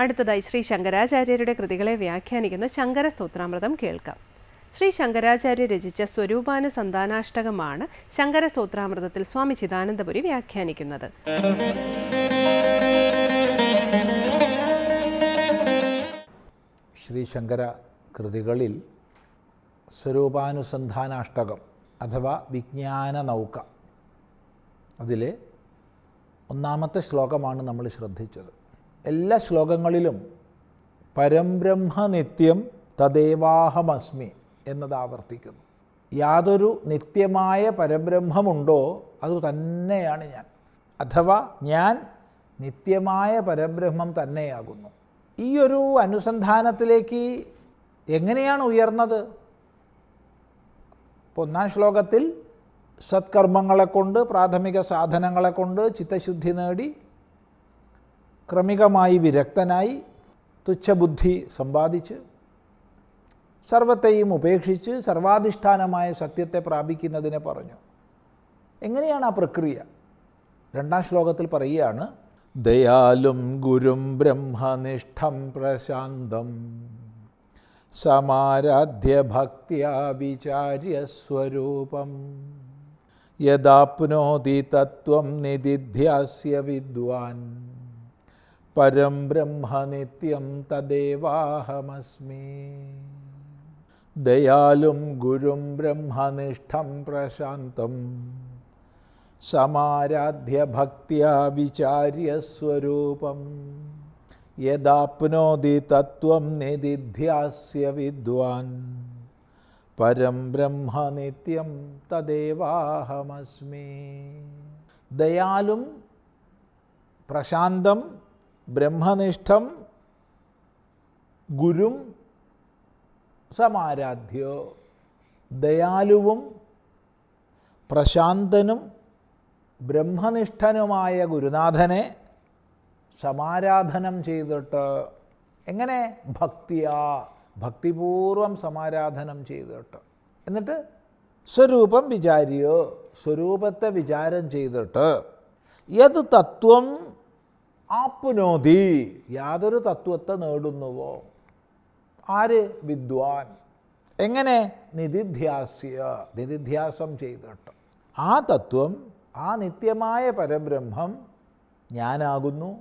അടുത്തതായി ശ്രീ ശങ്കരാചാര്യരുടെ കൃതികളെ വ്യാഖ്യാനിക്കുന്ന ശങ്കര സ്തോത്രാമൃതം കേൾക്കാം. ശ്രീ ശങ്കരാചാര്യ രചിച്ച സ്വരൂപാന സന്താനാഷ്ടകമാണ് ശങ്കര സ്തോത്രാമൃതത്തിൽ സ്വാമി ചിദാനന്ദപുരി വ്യാഖ്യാനിക്കുന്നത്. ശ്രീ ശങ്കര കൃതികളിൽ സ്വരൂപാനുസന്ധാനാഷ്ടകം അഥവാ വിജ്ഞാന നൗക അതിലെ ഒന്നാമത്തെ ശ്ലോകമാണ് നമ്മൾ ശ്രദ്ധിച്ചത്. എല്ലാ ശ്ലോകങ്ങളിലും പരംബ്രഹ്മ നിത്യം തദേവാഹമസ്മി എന്നത് ആവർത്തിക്കുന്നു. യാതൊരു നിത്യമായ പരബ്രഹ്മമുണ്ടോ അത് തന്നെയാണ് ഞാൻ. അഥവാ ഞാൻ നിത്യമായ പരബ്രഹ്മം തന്നെയാകുന്നു. ഈ ഒരു അനുസന്ധാനത്തിലേക്ക് എങ്ങനെയാണ് ഉയർന്നത്? ഒന്നാം ശ്ലോകത്തിൽ സത്കർമ്മങ്ങളെ കൊണ്ട് പ്രാഥമിക സാധനങ്ങളെ കൊണ്ട് ചിത്തശുദ്ധി നേടി ക്രമികമായി വിരക്തനായി തുച്ഛബുദ്ധി സമ്പാദിച്ച് സർവത്തെയും ഉപേക്ഷിച്ച് സർവാധിഷ്ഠാനമായ സത്യത്തെ പ്രാപിക്കുന്നതിനെ പറഞ്ഞു. എങ്ങനെയാണ് ആ പ്രക്രിയ? രണ്ടാം ശ്ലോകത്തിൽ പറയുകയാണ് ദയാലും ഗുരും ബ്രഹ്മനിഷ്ഠം പ്രശാന്തം സമാരാധ്യ ഭക്തിയാ വിചാര്യസ്വരൂപം യദാപ്നോതി തത്വം നിദിധ്യാസ്യ വിദ്വാൻ പരം ബ്രഹ്മ നിത്യം തദേവാഹമസ്മി ദയാലും ഗുരും ബ്രഹ്മനിഷ്ഠം പ്രശാന്തം സമാരാധ്യ ഭക്തിയാ വിചാര്യസ്വരൂപം യദാപ്നോതി തത്വം നിദിധ്യാസ്യ വിദ്വാൻ പരം ബ്രഹ്മ നിത്യം തദേവാഹമസ്മി ദയാലും പ്രശാന്തം ബ്രഹ്മനിഷ്ഠം ഗുരും സമാരാധ്യോ ദയാലുവും പ്രശാന്തനും ബ്രഹ്മനിഷ്ഠനുമായ ഗുരുനാഥനെ സമാരാധനം ചെയ്തിട്ട് എങ്ങനെ ഭക്തിയാ ഭക്തിപൂർവം സമാരാധനം ചെയ്തിട്ട്? എന്നിട്ട് സ്വരൂപം വിചാരിയോ? സ്വരൂപത്തെ വിചാരം ചെയ്തിട്ട് യത് തത്വം ആപ്നോതി യാതൊരു തത്വത്തെ നേടുന്നുവോ? ആര്? വിദ്വാൻ. എങ്ങനെ? നിധിധ്യാസ്യ നിധിധ്യാസം ചെയ്തിട്ട്. ആ തത്വം ആ നിത്യമായ പരബ്രഹ്മം ഞാനാകുന്നു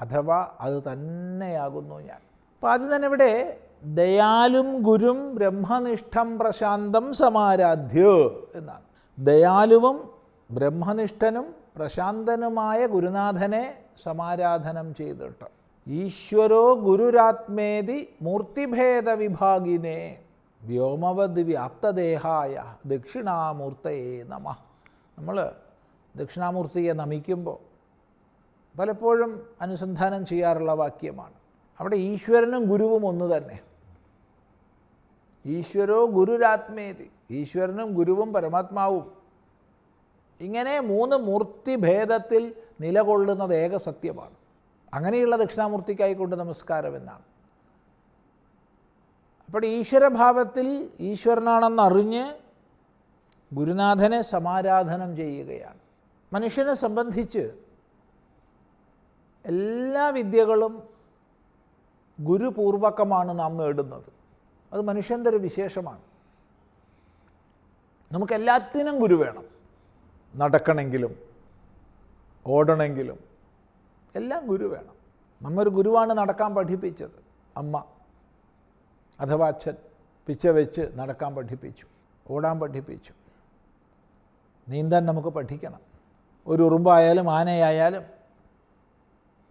അഥവാ അത് തന്നെയാകുന്നു ഞാൻ. അപ്പം അത് തന്നെ ഇവിടെ ദയാലും ഗുരും ബ്രഹ്മനിഷ്ഠം പ്രശാന്തം സമാരാധ്യോ എന്നാണ്. ദയാലുവും ബ്രഹ്മനിഷ്ഠനും പ്രശാന്തനുമായ ഗുരുനാഥനെ സമാരാധനം ചെയ്തിട്ട് ഈശ്വരോ ഗുരുരാത്മേതി മൂർത്തിഭേദ വിഭാഗിനെ വ്യോമവത് വ്യാപ്തദേഹായ ദക്ഷിണാമൂർത്തയെ നമ. നമ്മൾ ദക്ഷിണാമൂർത്തിയെ നമിക്കുമ്പോൾ പലപ്പോഴും അനുസന്ധാനം ചെയ്യാറുള്ള വാക്യമാണ്. അവിടെ ഈശ്വരനും ഗുരുവും ഒന്ന് തന്നെ. ഈശ്വരോ ഗുരുരാത്മേതി ഈശ്വരനും ഗുരുവും പരമാത്മാവും. ഇങ്ങനെ മൂന്ന് മൂർത്തിഭേദത്തിൽ നിലകൊള്ളുന്നത് ഏക സത്യമാണ്. അങ്ങനെയുള്ള ദക്ഷിണാമൂർത്തിക്കായിക്കൊണ്ട് നമസ്കാരം എന്നാണ് അപ്പോൾ ഈശ്വരഭാവത്തിൽ ഈശ്വരനാണെന്നറിഞ്ഞ് ഗുരുനാഥനെ സമാരാധനം ചെയ്യുകയാണ്. മനുഷ്യനെ സംബന്ധിച്ച് എല്ലാ വിദ്യകളും ഗുരുപൂർവകമാണ് നാം നേടുന്നത്. അത് മനുഷ്യന്റെ ഒരു വിശേഷമാണ്. നമുക്കെല്ലാത്തിനും ഗുരു വേണം. നടക്കണമെങ്കിലും ഓടണമെങ്കിലും എല്ലാം ഗുരു വേണം. നമ്മൊരു ഗുരുവാണ് നടക്കാൻ പഠിപ്പിച്ചത്. അമ്മ അഥവാ അച്ഛൻ പിച്ച വെച്ച് നടക്കാൻ പഠിപ്പിച്ചു ഓടാൻ പഠിപ്പിച്ചു. നീന്താൻ നമുക്ക് പഠിക്കണം. ഒരു ഉറുമ്പായാലും ആനയായാലും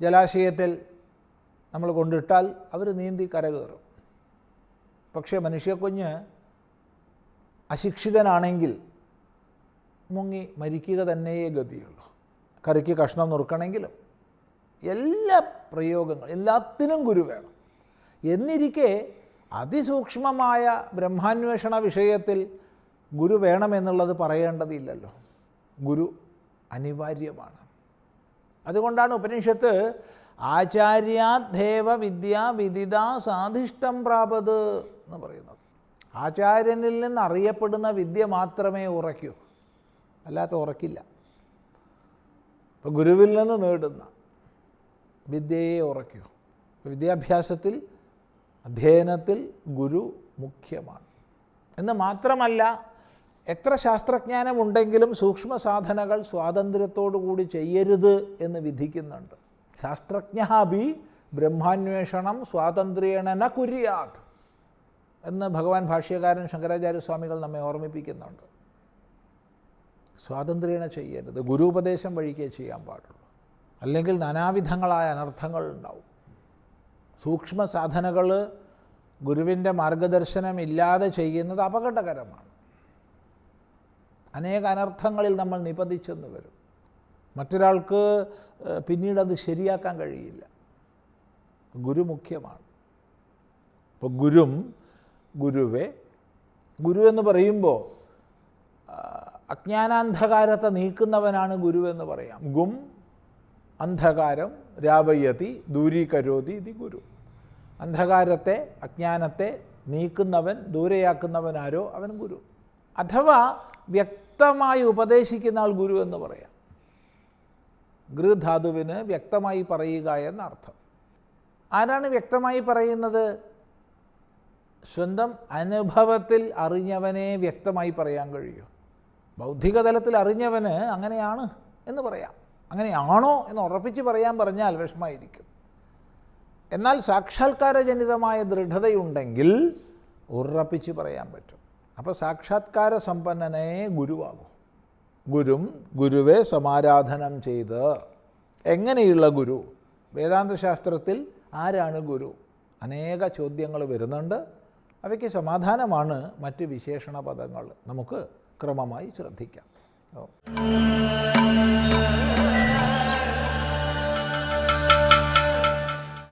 ജലാശയത്തിൽ നമ്മൾ കൊണ്ടിട്ടാൽ അവർ നീന്തി കരകയറും. പക്ഷേ മനുഷ്യക്കുഞ്ഞ് അശിക്ഷിതനാണെങ്കിൽ മുങ്ങി മരിക്കുക തന്നെയേ ഗതിയുള്ളൂ. കറിക്ക് കഷ്ണം നുറുക്കണമെങ്കിലും എല്ലാ പ്രയോഗങ്ങളും എല്ലാത്തിനും ഗുരു വേണം. എന്നിരിക്കെ അതിസൂക്ഷ്മമായ ബ്രഹ്മാന്വേഷണ വിഷയത്തിൽ ഗുരു വേണമെന്നുള്ളത് പറയേണ്ടതില്ലല്ലോ. ഗുരു അനിവാര്യമാണ്. അതുകൊണ്ടാണ് ഉപനിഷത്ത് ആചാര്യാദേവ വിദ്യ വിദിത സാധിഷ്ടം പ്രാപത് എന്ന് പറയുന്നത്. ആചാര്യനിൽ നിന്ന് അറിയപ്പെടുന്ന വിദ്യ മാത്രമേ ഉറയ്ക്കൂ. അല്ലാത്ത ഉറക്കില്ല. ഇപ്പോൾ ഗുരുവിൽ നിന്ന് നേടുന്ന വിദ്യയെ ഉറയ്ക്കൂ വിദ്യാഭ്യാസത്തിൽ അധ്യയനത്തിൽ ഗുരു മുഖ്യമാണ്. എന്ന് മാത്രമല്ല എത്ര ശാസ്ത്രജ്ഞാനമുണ്ടെങ്കിലും സൂക്ഷ്മ സാധനകൾ സ്വാതന്ത്ര്യത്തോടുകൂടി ചെയ്യരുത് എന്ന് വിധിക്കുന്നുണ്ട്. ശാസ്ത്രജ്ഞ ബി ബ്രഹ്മാന്വേഷണം സ്വാതന്ത്ര്യേണന കുര്യാത് എന്ന് ഭഗവാൻ ഭാഷ്യകാരൻ ശങ്കരാചാര്യസ്വാമികൾ നമ്മെ ഓർമ്മിപ്പിക്കുന്നുണ്ട്. സ്വാതന്ത്ര്യേണ ചെയ്യരുത് ഗുരുപദേശം വഴിക്കേ ചെയ്യാൻ പാടുള്ളൂ. അല്ലെങ്കിൽ നാനാവിധങ്ങളായ അനർത്ഥങ്ങൾ ഉണ്ടാവും. സൂക്ഷ്മ സാധനകൾ ഗുരുവിന്റെ മാർഗദർശനം ഇല്ലാതെ ചെയ്യുന്നത് അപകടകരമാണ്. അനേക അനർത്ഥങ്ങളിൽ നമ്മൾ നിപതിച്ചെന്ന് വരും. മറ്റൊരാൾക്ക് പിന്നീട് അത് ശരിയാക്കാൻ കഴിയില്ല. ഗുരു മുഖ്യമാണ്. ഇപ്പോൾ ഗുരും ഗുരുവേ ഗുരു എന്ന് പറയുമ്പോൾ അജ്ഞാനാന്ധകാരത്തെ നീക്കുന്നവനാണ് ഗുരു എന്ന് പറയാം. ഗും അന്ധകാരം രാവയതി ദൂരീകരോതി ഇതി ഗുരു. അന്ധകാരത്തെ അജ്ഞാനത്തെ നീക്കുന്നവൻ ദൂരെയാക്കുന്നവനാരോ അവൻ ഗുരു. അഥവാ വ്യക്തമായി ഉപദേശിക്കുന്ന ആൾ ഗുരു എന്ന് പറയാം. ഗൃധാതുവിന് വ്യക്തമായി പറയുക എന്നർത്ഥം. ആരാണ് വ്യക്തമായി പറയുന്നത്? സ്വന്തം അനുഭവത്തിൽ അറിഞ്ഞവനെ വ്യക്തമായി പറയാൻ കഴിയും. ബൗദ്ധിക തലത്തിൽ അറിഞ്ഞവന് അങ്ങനെയാണ് എന്ന് പറയാം. അങ്ങനെയാണോ എന്ന് ഉറപ്പിച്ച് പറയാൻ പറഞ്ഞാൽ വിഷമായിരിക്കും എന്നാൽ സാക്ഷാത്കാരജനിതമായ ദൃഢതയുണ്ടെങ്കിൽ ഉറപ്പിച്ച് പറയാൻ പറ്റും. അപ്പോൾ സാക്ഷാത്കാര സമ്പന്നനെ ഗുരുവാകും. ഗുരും ഗുരുവെ സമാരാധനം ചെയ്ത് എങ്ങനെയുള്ള ഗുരു? വേദാന്തശാസ്ത്രത്തിൽ ആരാണ് ഗുരു? അനേക ചോദ്യങ്ങൾ വരുന്നുണ്ട്. അവയ്ക്ക് സമാധാനമാണ് മറ്റ് വിശേഷണ പദങ്ങൾ നമുക്ക് ക്രമമായി ശ്രദ്ധിക്കാം.